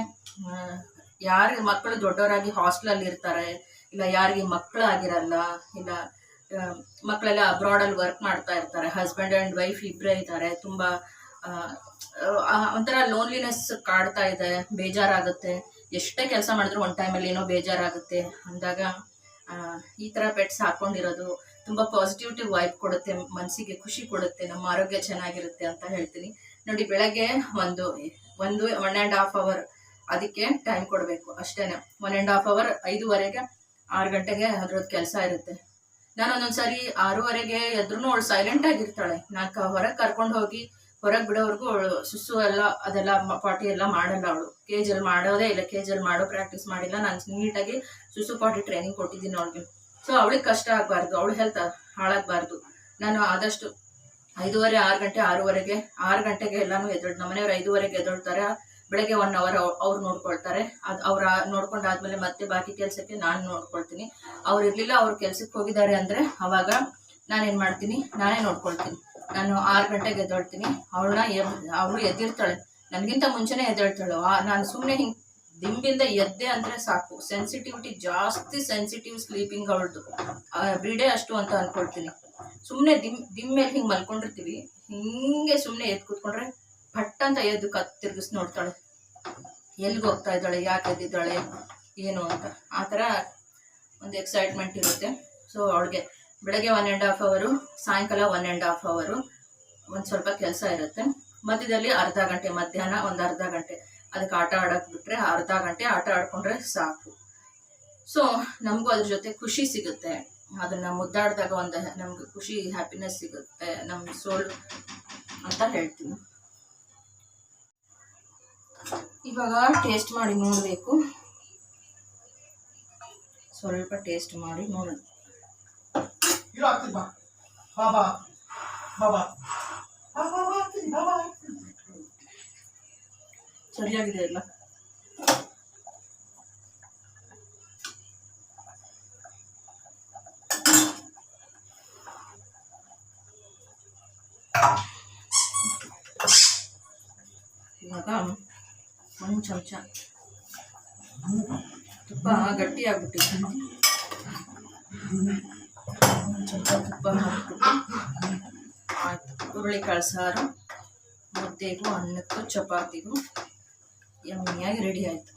ಯಾರಿಗೆ ಮಕ್ಕಳು ದೊಡ್ಡವರಾಗಿ ಹಾಸ್ಟೆಲಲ್ಲಿ ಇರ್ತಾರೆ, ಇಲ್ಲ ಯಾರಿಗೆ ಮಕ್ಕಳು ಆಗಿರಲ್ಲ, ಇಲ್ಲ ಮಕ್ಕಳೆಲ್ಲ ಅಬ್ರಾಡಲ್ಲಿ ವರ್ಕ್ ಮಾಡ್ತಾ ಇರ್ತಾರೆ ಹಸ್ಬೆಂಡ್ ಆ್ಯಂಡ್ ವೈಫ್ ಇಬ್ಬರೇ ಇದ್ದಾರೆ, ತುಂಬ ಒಂಥರ ಲೋನ್ಲಿನೆಸ್ ಕಾಡ್ತಾ ಇದೆ, ಬೇಜಾರಾಗುತ್ತೆ. ಎಷ್ಟೇ ಕೆಲಸ ಮಾಡಿದ್ರು ಒಂದು ಟೈಮಲ್ಲಿ ಏನೋ ಬೇಜಾರಾಗುತ್ತೆ. ಅಂದಾಗ ಈ ಥರ ಪೆಟ್ಸ್ ಹಾಕೊಂಡಿರೋದು ತುಂಬ ಪಾಸಿಟಿವಿಟಿ ವೈಬ್ ಕೊಡುತ್ತೆ ಮನಸ್ಸಿಗೆ ಖುಷಿ ಕೊಡುತ್ತೆ, ನಮ್ಮ ಆರೋಗ್ಯ ಚೆನ್ನಾಗಿರುತ್ತೆ ಅಂತ ಹೇಳ್ತೀನಿ. ನೋಡಿ, ಬೆಳಗ್ಗೆ ಒಂದು ಒಂದು ಒನ್ ಆ್ಯಂಡ್ ಹಾಫ್ ಅವರ್ ಅದಕ್ಕೆ ಟೈಮ್ ಕೊಡಬೇಕು, ಅಷ್ಟೇನೆ. ಒನ್ ಆ್ಯಂಡ್ ಹಾಫ್ ಅವರ್ ಐದುವರೆಗೆ, ಆರು ಗಂಟೆಗೆ ಅದ್ರದ್ದು ಕೆಲಸ ಇರುತ್ತೆ. ನಾನು ಒಂದೊಂದ್ಸರಿ ಆರೂವರೆಗೆ ಎದ್ರೂ ಅವಳು ಸೈಲೆಂಟ್ ಆಗಿರ್ತಾಳೆ. ನಾನು ಹೊರಗೆ ಕರ್ಕೊಂಡು ಹೋಗಿ, ಹೊರಗೆ ಬಿಡೋವರೆಗೂ ಅವಳು ಸುಸ್ಸು ಎಲ್ಲ, ಅದೆಲ್ಲ ಪಾಟಿ ಎಲ್ಲ ಮಾಡಲ್ಲ ಅವಳು. ಕೇಜಲ್ಲಿ ಮಾಡೋದೇ ಇಲ್ಲ ಕೇಜಲ್ಲಿ ಮಾಡೋ ಪ್ರಾಕ್ಟೀಸ್ ಮಾಡಿಲ್ಲ. ನಾನು ನೀಟಾಗಿ ಸುಸು ಪಾಟಿ ಟ್ರೈನಿಂಗ್ ಕೊಟ್ಟಿದ್ದೀನಿ ಅವಳಿಗೆ. ಸೊ ಅವಳಿಗೆ ಕಷ್ಟ ಆಗಬಾರ್ದು, ಅವಳು ಹೆಲ್ತ್ ಹಾಳಾಗಬಾರ್ದು. ನಾನು ಆದಷ್ಟು ಐದೂವರೆ, ಆರು ಗಂಟೆ, ಆರೂವರೆಗೆ, ಆರು ಗಂಟೆಗೆ ಎಲ್ಲಾನು ಎದ್ದೇಳು ನಮ್ಮನೆಯವ್ರು ಐದೂವರೆಗೆ ಎದ್ದೇಳ್ತಾರೆ. ಬೆಳಗ್ಗೆ ಒನ್ ಅವರ್ ಅವ್ರು ನೋಡ್ಕೊಳ್ತಾರೆ. ಅದು ಅವ್ರ ನೋಡ್ಕೊಂಡಾದ್ಮೇಲೆ ಮತ್ತೆ ಬಾಕಿ ಕೆಲಸಕ್ಕೆ ನಾನು ನೋಡ್ಕೊಳ್ತೀನಿ. ಅವ್ರು ಇರ್ಲಿಲ್ಲ, ಅವ್ರು ಕೆಲ್ಸಕ್ಕೆ ಹೋಗಿದ್ದಾರೆ ಅಂದ್ರೆ ಅವಾಗ ನಾನೇನು ಮಾಡ್ತೀನಿ? ನಾನೇ ನೋಡ್ಕೊಳ್ತೀನಿ. ನಾನು ಆರು ಗಂಟೆಗೆ ಎದ್ದೇಳ್ತೀನಿ. ಅವಳನ್ನ ಅವಳು ಎದ್ದಿರ್ತಾಳೆ ನನಗಿಂತ ಮುಂಚೆನೇ ಎದ್ದೇಳ್ತಾಳು. ನಾನು ಸುಮ್ಮನೆ ಹಿಂಗೆ ದಿಂಬಿಂದ ಎದ್ದೆ ಅಂದ್ರೆ ಸಾಕು. ಸೆನ್ಸಿಟಿವಿಟಿ ಜಾಸ್ತಿ ಸೆನ್ಸಿಟಿವ್ ಸ್ಲೀಪಿಂಗ್ ಅವಳದು. ಬ್ರೀಡೇ ಅಷ್ಟು ಅಂತ ಅನ್ಕೊಳ್ತೀನಿ. ಸುಮ್ಮನೆ ದಿಮ್ ದಿಮ್ ಮೇಲೆ ಹಿಂಗೆ ಮಲ್ಕೊಂಡಿರ್ತೀವಿ. ಹಿಂಗೆ ಸುಮ್ಮನೆ ಎದ್ದು ಕೂತ್ಕೊಂಡ್ರೆ ಪಟ್ ಅಂತ ಎದ್ದು ಕತ್ ತಿರ್ಗಿಸ್ ನೋಡ್ತಾಳೆ. ಎಲ್ಲಿಗೆ ಹೋಗ್ತಾ ಇದ್ದಾಳೆ ಯಾಕೆ ಎದ್ದಿದ್ದಾಳೆ ಏನು ಅಂತ. ಆ ಥರ ಒಂದು ಎಕ್ಸೈಟ್ಮೆಂಟ್ ಇರುತ್ತೆ. ಸೊ ಅವಳಿಗೆ ಬೆಳಗ್ಗೆ ಒನ್ ಆ್ಯಂಡ್ ಹಾಫ್ ಅವರು ಸಾಯಂಕಾಲ ಒನ್ ಆ್ಯಂಡ್ ಹಾಫ್ ಅವರು ಒಂದು ಸ್ವಲ್ಪ ಕೆಲಸ ಇರುತ್ತೆ. ಮಧ್ಯದಲ್ಲಿ ಅರ್ಧ ಗಂಟೆ, ಮಧ್ಯಾಹ್ನ ಒಂದು ಅರ್ಧ ಗಂಟೆ. ಅದಕ್ಕೆ ಆಟ ಆಡೋಕೆ ಬಿಟ್ಟರೆ ಅರ್ಧ ಗಂಟೆ ಆಟ ಆಡ್ಕೊಂಡ್ರೆ ಸಾಕು. ಸೊ ನಮಗೂ ಅದ್ರ ಜೊತೆ ಖುಷಿ ಸಿಗುತ್ತೆ. ಅದನ್ನು ಮುದ್ದಾಡಿದಾಗ ಒಂದು ನಮ್ಗೆ ಖುಷಿ ಹ್ಯಾಪಿನೆಸ್ ಸಿಗುತ್ತೆ. ನಮ್ಮ ಸೋಲ್ ಅಂತ ಹೇಳ್ತೀನಿ. ಇವಾಗ ಟೇಸ್ಟ್ ಮಾಡಿ ನೋಡಬೇಕು. ಸ್ವಲ್ಪ ಟೇಸ್ಟ್ ಮಾಡಿ ನೋಡೋಣ. ಸರಿಯಾಗಿದೆ ಅಲ್ಲ ಇವಾಗ ಒಂದು ಚಮಚ ತುಪ್ಪ ಗಟ್ಟಿ ಆಗ್ಬಿಟ್ಟಿದೆ ಚಮಚ ತುಪ್ಪ ಹಾಕ್ಬಿಟ್ಟು. ಹುರುಳಿ ಕಾಳು ಸಾರು, ಮುದ್ದೆಗೂ, ಅನ್ನಕ್ಕೂ, ಚಪಾತಿಗೂ ಯಮ್ಮಿಯಾಗಿ ರೆಡಿ ಆಯಿತು.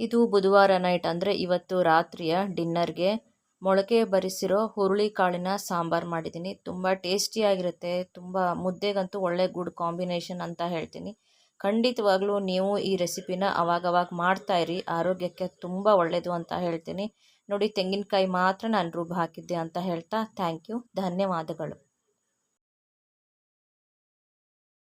ಇದು ಬುಧವಾರ ನೈಟ್, ಅಂದರೆ ಇವತ್ತು ರಾತ್ರಿಯ ಡಿನ್ನರ್ಗೆ ಮೊಳಕೆ ಬರಿಸಿರೋ ಹುರುಳಿ ಕಾಳಿನ ಸಾಂಬಾರು ಮಾಡಿದ್ದೀನಿ. ತುಂಬ ಟೇಸ್ಟಿಯಾಗಿರುತ್ತೆ ತುಂಬ ಮುದ್ದೆಗಂತೂ ಒಳ್ಳೆ ಗುಡ್ ಕಾಂಬಿನೇಷನ್ ಅಂತ ಹೇಳ್ತೀನಿ. ಖಂಡಿತವಾಗ್ಲೂ ನೀವು ಈ ರೆಸಿಪಿನ ಅವಾಗವಾಗ ಮಾಡ್ತಾಯಿರಿ ಆರೋಗ್ಯಕ್ಕೆ ತುಂಬ ಒಳ್ಳೆಯದು ಅಂತ ಹೇಳ್ತೀನಿ. ನೋಡಿ, ತೆಂಗಿನಕಾಯಿ ಮಾತ್ರ ನಾನು ರುಬ್ಬಿ ಹಾಕಿದ್ದೆ ಅಂತ ಹೇಳ್ತಾ ಥ್ಯಾಂಕ್ ಯು. ಧನ್ಯವಾದಗಳು.